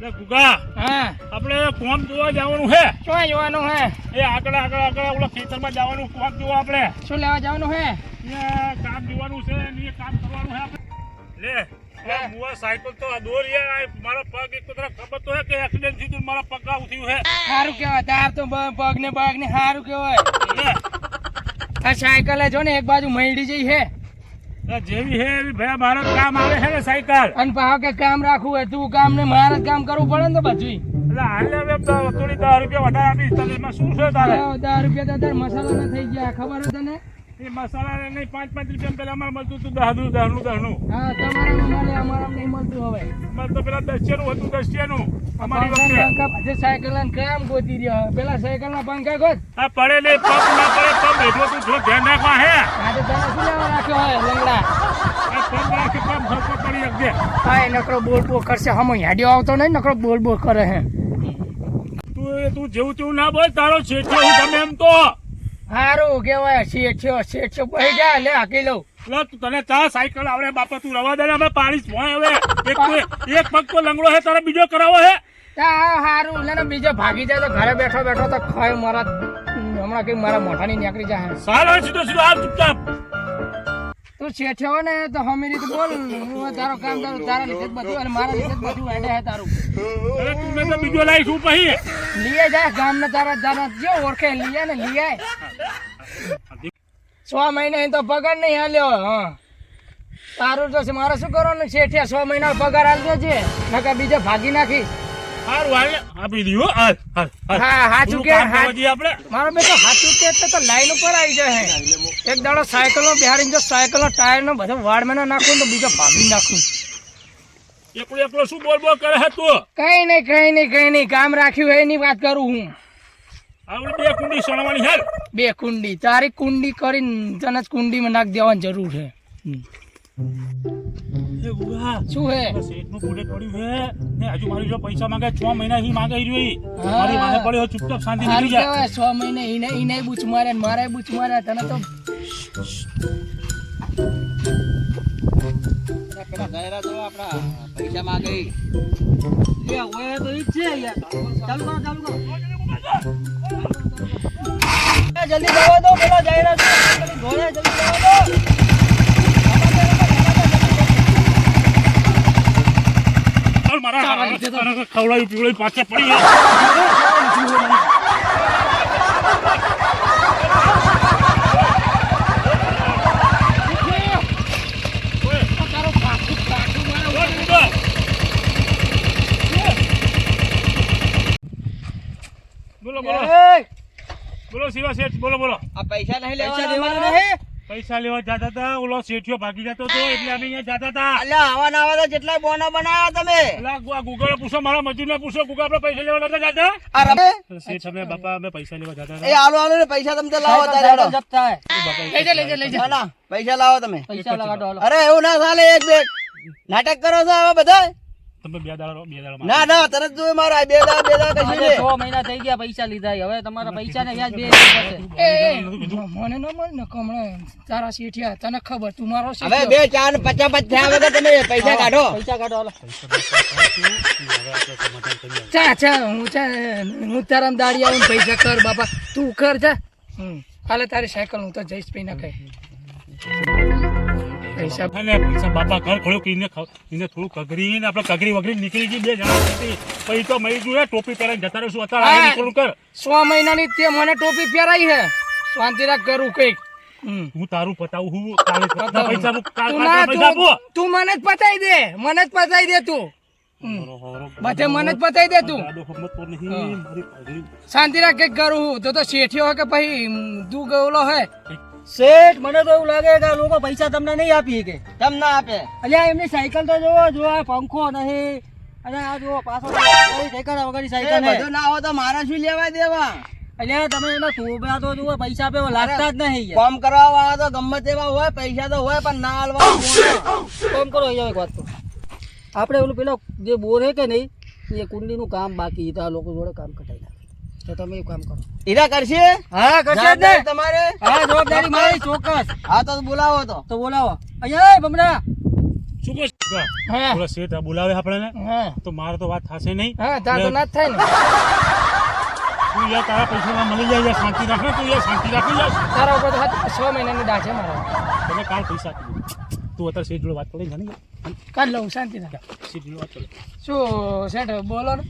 ગુગા હા. આપણે કોમ જોવા જવાનું હે. શું જવાનું હે? એ આગળ આગળ આગળ ઓલા ખેતરમાં જવાનું કોમ જોવા આપણે. શું લેવા જવાનું હે? એ કામ જોવાનું છે ને એ કામ કરવાનું હે આપણે. લે. મુવા સાયકલ તો દોર યાર મારો પગ એક તરફ ખબર તો હે કે એક્સિડન્ટ થયું તું મારા પગ આવું થયું હે. સારું કેવાય તાર તો પગ ને પગ ને સારું કેવાય લે, આ સાયકલ જો ને એક બાજુ મળી જઈ હે. જેવી હે એવી ભયા મારો કામ આવે છે ને સાયકલ? અને પાવ કે કામ રાખવું હોય તું કામ ને મારે જ કામ કરવું પડે ને તો બધું એટલે હાલે હવે તો થોડી દસ રૂપિયા વધારે આપીશ તને શું છે તારે? દસ રૂપિયા તો તાર મસાલા ના થઈ ગયા ખબર છે તને? એ મસાલા નહીં પાંચ પાંચ રૂપિયા પેલા અમારે મળતું હતું દહનું દહનું દહનું. હા તમારા મળે અમારા નહીં મળતું હવે. અમારે તો પેલા દસિયાનું હતું દસિયાનું અમારી વખતે. સાયકલ ના કામ ગોતી રહ્યો? પેલા સાયકલ ના પંખા ગોત. આ પડે ને પગ ના પડે પગ બેઠો તું જો ધ્યાન રાખવા હે. આજે તને શું લેવા રાખ્યો લંગડા? હા એ નકરો બોલ બોલ કરશે. હમ હેડ્યો આવતો નહીં નકરો બોલ બોલ કરે હે. તું તું જેવું તેવું ના બોલ તારો છે હું તમે એમ તો. હારું કેવાય શેઠ્યો શેઠ્યો બહી જા લે હાકી લઉં. લો તું તને ચા સાયકલ આવડે બાપા તું રવા દે ને અમે પાણી ભોય હવે. એક એક પગ તો લંગડો હે તારે બીજો કરાવો હે. તા હારું લે ને બીજો ભાગી જાય તો ઘરે બેઠો બેઠો તો ખાય મારા હમણાં કઈ મારા મોઢાની નીકળી જાય. સારો સીધો સીધો હાલ ચૂપચાપ. તું શેઠ્યો ને તો હમી રીતે બોલ. હું તારો કામ તારું તારા લીધે બધું અને મારા લીધે બધું હેડે હે તારું. અરે તું તો બીજો લાઈશ હું પછી લીએ જાય ગામ ને તારા તારા જો ઓળખે લીએ ને લીએ છ મહિના તો પગાર નહીં હાલ્યો હા. તારું તો છે મારે શું કરવાનું? છે છ મહિના પગાર હાલજો છે નકર બીજે ભાગી નાખી. સારું હાલ આપી દીધું હાલ હા આપણે. મારો બેટો હાચું કે એટલે તો લાઈન ઉપર આવી જાય એક દાડો સાયકલનો બિહારીને જો સાયકલનો ટાયરનો બધો વાડમેનો નાખું તો બીજો ભાગી નાખું. એકલો એકલો શું બોલ બોલ કરે તું? કઈ નહીં કઈ નહીં કઈ નહીં કામ રાખ્યું હોય એની વાત કરું હું. આવડી બે કુંડી સણવાની હેલ બે કુંડી તારી કુંડી કરીને તને જ કુંડીમાં નાખ દેવાની જરૂર છે હમ. શું હે શેઠનું બુલેટ પડ્યું હે ને હજુ મારી જો પૈસા માંગે છ મહિના હી માંગે રહ્યો ઈ. મારી માથે પડ્યો ચૂપચાપ શાંતિ નીકળી જાય છ મહિને ઈને ઈને બૂચ મારે ને મારે બૂચ મારે તને તો પેલા ગયરા તો આપણા પૈસા માંગે તો ઈ છે યાર. ચાલુ કરો, ચાલુ કરો. એ જલ્દી જવા દો પેલા ગયરા છે. ઘોડે જલ્દી જવા દો. ખવડાવ્યું પીવડાવ્યું પાછા પડી ગયા. તારો પાછું પાછું મારે બોલ, ઊભા. બોલો. બોલો શિવા શેઠ બોલો બોલો. આ પૈસા નહીં લેવા દેવાના અમારે? પૈસા લેવા જતા હતા ઓલો શેઠિયો ભાગી જતો હતો એટલે અમે અહીંયા જતા હતા. એટલે આવા ના આવા જેટલા બોના બનાવ્યા તમે. એટલે ગૂગલ પૂછો મારા મજૂરને પૂછો ગૂગલ આપણે પૈસા લેવા નતા જતા. આ શેઠ અમે બાપા અમે પૈસા લેવા જતા એ હતા. આલો આલો ને પૈસા તમે લાવો તારે હેડો. લઈ જા લઈ જા લઈ પૈસા લાવો તમે. પૈસા લગાડો અરે એવું ના ચાલે એક બે. નાટક કરો છો હવે બધા? તમે બે દાડા બે દાડા ના ના તરત જોયું મારા બે દાડા બે દાડા કશું નહીં. મહિના થઈ ગયા પૈસા લીધા હવે તમારા પૈસા ને વ્યાજ બે એ, મને ન મળ ને કમણે તારા શેઠિયા તને ખબર તું મારો હવે બે ચાર ને પચાસ પચ થયા વગર તમે પૈસા કાઢો. પૈસા કાઢો હાલો. ચા ચા હું ચા હું તારા દાડી આવું પૈસા કર બાપા. તું કર જા. હમ. હાલે તારી સાયકલ હું તો જઈશ પી નાખે પૈસા અને પૈસા બાપા ઘર ખોલ્યો કે એને એને થોડું કગરીને આપણે કગરી વગરી નીકળી ગઈ બે જણા હતી. પછી તો મરી ગયું ટોપી પહેરીને જતા રહીશું અત્યારે હા. કર. સો મહિનાની તે મને ટોપી પહેરાઈ હે. શાંતિ રાખ કરું કંઈક. હું તારું પતાવું હું પૈસા તું મને જ દે. મને જ પતાવી દે તું. બધે મને જ પતાઈ દે તું. શાંતિ રાખ કંઈક કરું હું તો તો શેઠિયો કે પછી તું ગયેલો હે? શેઠ મને તો એવું લાગે કે લોકો પૈસા તમને નહીં આપી કે ના આપે. અલ્યા એમની સાયકલ તો જોવો જો આ પંખો નહીં. અને આ જોવો પાછો સાયકલ વગરની સાયકલ બધું ના હોય તો મારા શું લેવા દેવા? અલ્યા તમે એના શોભા તો જુઓ પૈસા આપે લાગતા જ નહીં કોમ કામ કરવા વાળા તો ગમે તેવા હોય પૈસા તો હોય પણ ના હાલવા કોમ કરો અહીંયા એક વાત તો આપણે ઓલું પેલો જે બોર હે કે નહીં એ કુંડીનું કામ બાકી હતા તો આ લોકો જોડે કામ નાખે તો તમે એવું કામ કરો. ઈરા કરશે? હા કરશે જ ને. તમારે? હા જવાબદારી મારી ચોક્કસ. હા તો બોલાવો તો. તો બોલાવો. અહીંયા આય બમણા. શું કહો છો? હા. બોલાવે આપણને? તો મારે તો વાત થશે નહીં. હા તો ના થાય ને. તું યાર તારા પૈસા મળી જાય શાંતિ રાખ ને તું યાર શાંતિ રાખી યાર. તારા ઉપર તો છ મહિનાની છે મારા. તમે કાલ પૈસા આપી તું અત્યારે શેઠ જોડે વાત કરી જાણી કાઢ લઉં શાંતિ રાખ. શેઠ જોડે વાત કરી શું શેઠ બોલો ને.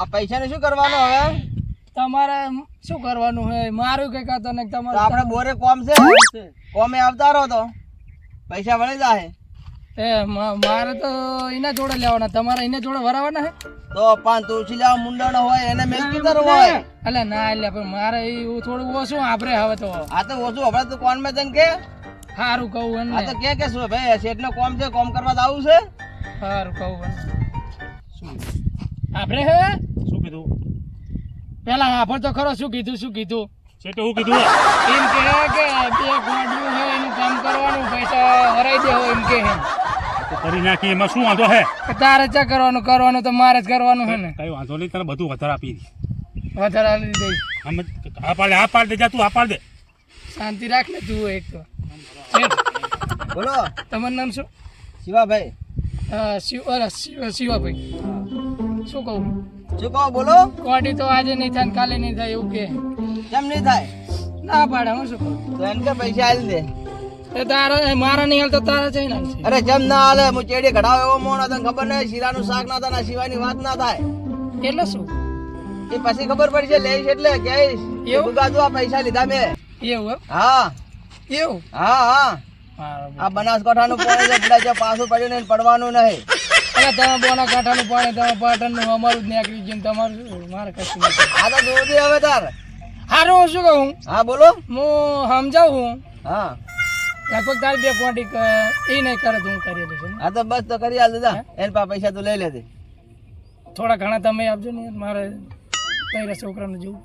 આ પૈસાને શું કરવાનું હવે? તમારે શું કરવાનું હે? મારું કઈ કાતો ને તમારે આપણે બોરે કોમ છે? કોમે આવતા રહો તો. પૈસા વળી જાય એ મારે તો એના જોડે લેવાના. તમારે એના જોડે ભરાવાના હે? તો પાન તુલસી લેવા મુંડણ હોય એને મેલકી તર હોય. અલે ના એટલે પણ મારે એ થોડું ઓછું આપરે હવે તો. આ તો ઓછું હવે તો કોણ મેં તને કે? સારું કહું આ તો કે કે શું? ભાઈ શેઠ નો કોમ છે કોમ કરવા તો આવું છે? સારું કહું એને આપરે હે? કીધું? પેલા આપણ તો ખરો શું કીધું શું કીધું? સેટો હું કીધું? એમ કે કે બે ગોડલું હોય એનું કામ કરવાનું પૈસા હરાઈ દેવો એમ કે હે તો કરી નાખી એમાં શું વાંધો હે? તારે ચા કરવાનું કરવાનું તો મારે જ કરવાનું હે ને. કઈ વાંધો નહીં તને બધું વધારે આપી દે વધારે આપી દે આમ આ પાડે દે આ પાડ દે જા તું આ પાડ. દે શાંતિ રાખ ને તું એક તો. બોલો. તમારું નામ શું? શિવાભાઈ. શિવાભાઈ. શું કહું? શું કહો બોલો. કોટી તો આજે નહીં થાય કાલે નહીં થાય એવું કે. કેમ નહીં થાય? ના પાડે હું શું કહું? તો એમ કે પૈસા આલી દે. એ તારો મારા નહીં હાલ તો તારા છે ને અરે જેમ ના હાલે હું ચેડી ઘડાવ એવો મોણ તને ખબર નહીં શીરાનું શાક ના થાય શિવાની વાત ના થાય. એટલે શું? એ પછી ખબર પડશે લઈશ એટલે કહીશ એવું? દુકાન આ પૈસા લીધા મેં. એવું હા. એવું? હા હા. આ બનાસકાંઠાનું પાણી બધા જે પાછું પડ્યું ને પડવાનું નહીં. અરે તમે બોના કાંઠાનું પાણી તમે પાટણનું અમારું જ નીકળી ગયું તમારું મારે કશું આ તો જોદી હવે તાર. હારું હું શું કહું? હા બોલો. હું સમજાવું હા? લગભગ તારી બે પોઈન્ટ એ નહીં કરે તો હું કરી દઈશ છું આ તો બસ તો કરી આલ દાદા. એન પા પૈસા તો લઈ લેજે. થોડા ઘણા તમે આપજો ને મારે કઈ છોકરાને જોવું.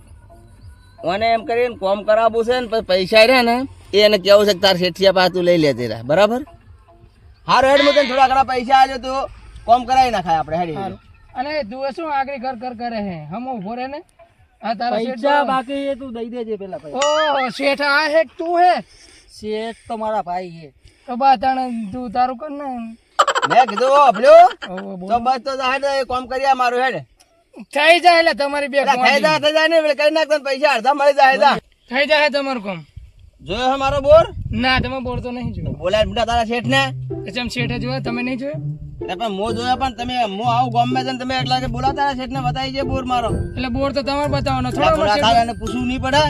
મને એમ કરીને કોમ કરાવવું છે ને પછી પૈસા રહ્યા ને એને કેવું છે તાર શેઠિયા પાસે તું લઈ લે તેરા બરાબર? હારું હેડ મુકે થોડા ઘણા પૈસા આલ્યો તો કોમ કરાવી નાખાય આપણે હેડી અને તું શું આગળ કર કર કરે હે? હમ ઊભો રહે ને? આ તારા પૈસા બાકી એ તું દઈ દેજે પેલા પૈસા. ઓ શેઠ આ હે તું હે? શેઠ તો મારા ભાઈ હે તો બા તાણે તું તારું કર ને. મેં કીધું ઓ ઓહો, તો બસ તો હેડ એ કોમ કરી આ મારું હેડ. થઈ જાય એટલે તમારી બે થઈ. જાય થઈ જાય ને કરી નાખ પૈસા અડધા મળી જાય થઈ જાય તમારું કામ. જોયો હે મારો બોર? ના તમે બોલતો નહીં જોયો. બોલાય બેટા તારા શેઠ ને જેમ શેઠે જોયો તમે નહીં જોયો? એટલે પણ મો જોયો પણ તમે મો આવું ગમે ને તમે એટલા કે બોલાવ તારા શેઠ ને બતાવી છે બોર મારો. એટલે બોર તો તમારે બતાવવાનો થોડા થાય પૂછવું નહીં પડે.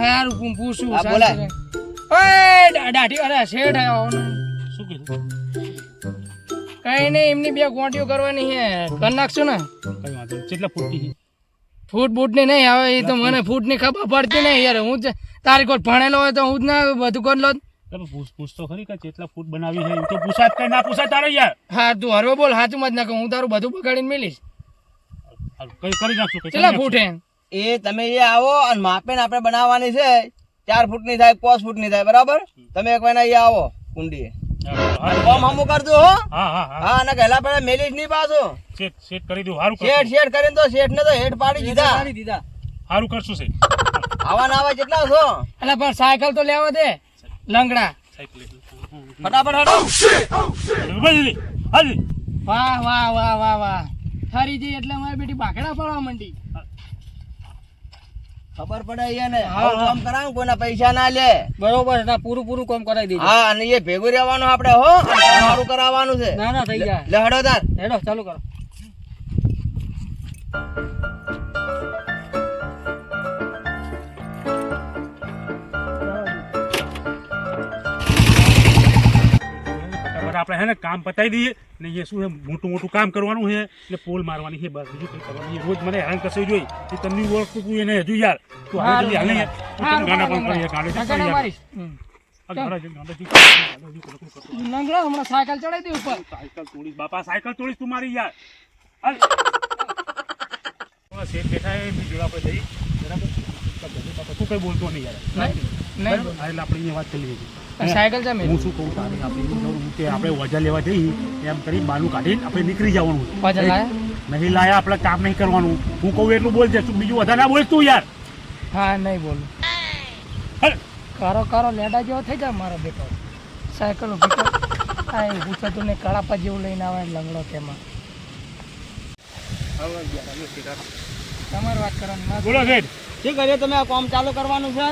હારું હું પૂછું હા, બોલાય. ઓય, દાઢી અરે શેઠ આવ્યો શું કીધું? કઈ નહીં એમની બે ગોંટીઓ કરવાની છે. કરી નાખશું ને? કઈ વાંધો કેટલા ફૂટની છે? ફૂટ બૂટની નહીં આવે એ તો મને ફૂટની ખબર પડતી નહીં યાર. હું તારી કોઈ ભણેલો હોય તો હું જ ના બધું કરી લો પૂછ પૂછ તો ખરી કે કેટલા ફૂટ બનાવી છે એમ તો પૂછાત કે ના પૂછાત તારે યાર. હા તું હરવો બોલ સાચું મત નાખ. હું તારું બધું બગાડીને મેલીશ. કઈ કરી નાખશું કેટલા ફૂટ હે એ તમે એ આવો અને માપે ને આપણે બનાવવાની છે. ચાર ફૂટની થાય પાંચ ફૂટની થાય બરાબર? તમે એક મહિના એ આવો કુંડીએ. હા, કોમ કરજો હો. હા હા હા. હા અને ગયેલા પડે મેલીશ નહીં પાછું. સેટ શેઠ કરી દઉં હારું સેટ સેટ કરીને તો સેટ ને તો હેઠ પાડી દીધા. પાડી દીધા. સારું કરશું છે આવા ના આવા કેટલા છો. એટલે પણ સાયકલ તો લેવા દે. લંગડા. સાયકલ ફટાફટ હાલી રહી વાહ વાહ વાહ વાહ વાહ. હરીજી એટલે મારી બેટી ભાખડા પડવા માંડી. ખબર પડે ને? કામ કરાવ કોઈના પૈસા ના લે? બરોબર ના પૂરું પૂરું કામ કરાવી દીધું. હા અને એ ભેગું રહેવાનું આપણે હો? સારું કરાવવાનું છે. ના ના થઈ જાય. લે હડો તાર. હેડો ચાલુ કરો. ફટાફટ આપણે હે ને કામ પતાવી દઈએ ને એ શું છે મોટું મોટું કામ કરવાનું છે એટલે પોલ મારવાની છે બસ બીજું કંઈ કરવાનું. રોજ મને હેરાન કરશે જોઈ. એ તમને ઓળખતું તું એને હજુ યાર. તું હાલ જલ્દી હાલ યાર. ગાના પણ કરીએ ગાડે મારીશ. હમણાં સાયકલ ચડાવી દે ઉપર. સાયકલ તોડીશ બાપા સાયકલ તોડીશ તું મારી યાર. શેઠ બેઠા એ બી પર જઈ. બરાબર? તો કઈ બોલતો નહીં યાર. નહીં એટલે આપણે અહીંયા વાત કરી આ સાયકલ છે મેં હું શું કહું તારે આપણે કે આપણે વજા લેવા જઈએ એમ કરી બાનું કાઢીને આપણે નીકળી જવાનું. નહીં લાયા આપણે કામ નહીં કરવાનું. હું કહું એટલું બોલજે તું બીજું વધારે ના બોલ તું યાર. હા નહીં બોલું. કારો કરો લેડા જેવો થઈ જાય મારો બેટો. સાયકલ ઊભી કર. આ એવું થતું ને કળાપા જેવું લઈને આવે લંગડો તેમાં. તમારી વાત કરવાની બોલો શેઠ શું કરીએ તમે? આ કામ ચાલુ કરવાનું છે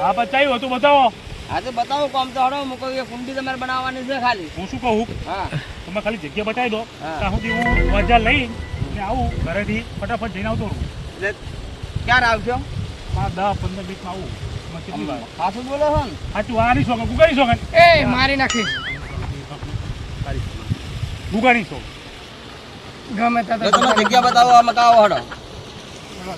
હા પચાવ્યું બચાવ્યું હતું બતાવો. હા તો બતાવો કોમ તો હડો મૂકો એ કુંડી તમારે બનાવવાની છે ખાલી. હું શું કહું? હા તમે ખાલી જગ્યા બતાવી દો. હા. ત્યાં સુધી હું મજા લઈ ને આવું ઘરેથી ફટાફટ જઈને આવતો રહું. એટલે ક્યારે આવશો? હા દસ પંદર મિનિટમાં આવું. કેટલી વાર? પાછું બોલો છો ને. સાચું આની શોખ ગુગાડી શોખ. એ મારી નાખી ગુગાડી શોખ. ગમે ત્યાં જગ્યા બતાવો આમાં કાવો હડો.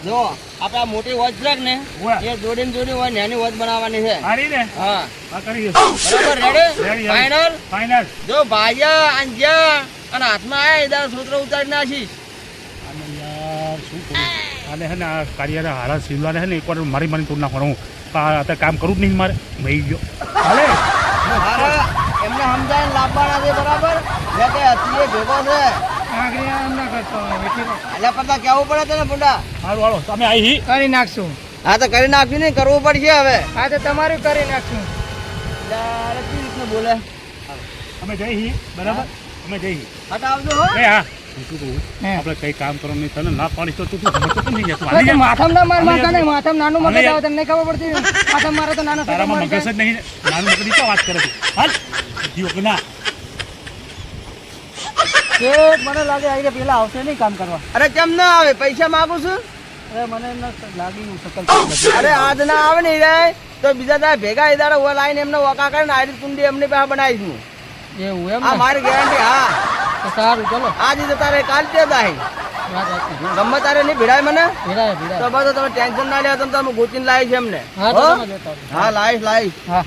જો આપણે મોટી વોચ છે ને. એ જોડીને જોડી હોય નાની વોચ બનાવવાની છે. સારી ને? હા. આ કરી દઈશું. બરાબર રેડી. ફાઈનલ ફાઇનલ જો ભાઈયા અંજ્યા અને હાથમાં આવે એ સૂત્ર ઉતારી નાખી. અને યાર શું કરું? આને હે ને આ કાર્યના હારા સિવલાને હે ને એકવાર મારી મારી તોડ નાખવાનું. આ અત્યારે કામ કરું જ નહીં મારે. મહી ગયો. હાલે? અરે એમને સમજાય લાભવાના છે બરાબર? કે અત્યારે ભેગો છે. આગળ ના કરતો હવે બેઠી રહો. એટલે પડતા કેવું પડે તને બુંડા સારું હાલો તમે આવી કરી નાખશું. હા તો કરી નાખ્યું ને કરવું પડશે હવે. હા તો તમારું કરી નાખશું. અરે કેવી રીતનું બોલે? અમે જઈ હી બરાબર? અમે જઈ હી. હટાવજો હો. એ હા. હું શું કહું? હે. આપણે કઈ કામ કરવાનું નહીં તને ના પાડીશ તો તું. માથામાં ના માર માથા નહીં માથામાં નાનું મગજ. આવે તને ખબર પડતી. માથામાં મારે તો નાનો તારામાં મગજ જ નહીં નાનું મગજની વાત કરે છે. હાલ કે મને લાગે આવી પેલા આવશે નહીં કામ કરવા. અરે કેમ ના આવે? પૈસા માંગુ છું. અરે મને લાગી શકલ અરે આજ ના આવે ને રે તો બીજા તારા ભેગા એ દાડા આવીને એમને વકા કરીને આરી કુંડી એમની પાસે બનાવી હું એવું એમ આ મારી ગેરંટી હા. તો સારું ચલો. આજે તો તારે કાલ તે વાત ગમે તારે નહીં ભીડાય મને. ભીડાય તો ભીડાય તમે ટેન્શન ના લેવા તમે ગોચીને લાવી છે એમને. હા તો હો? હા લાવીશ લાવીશ. હા.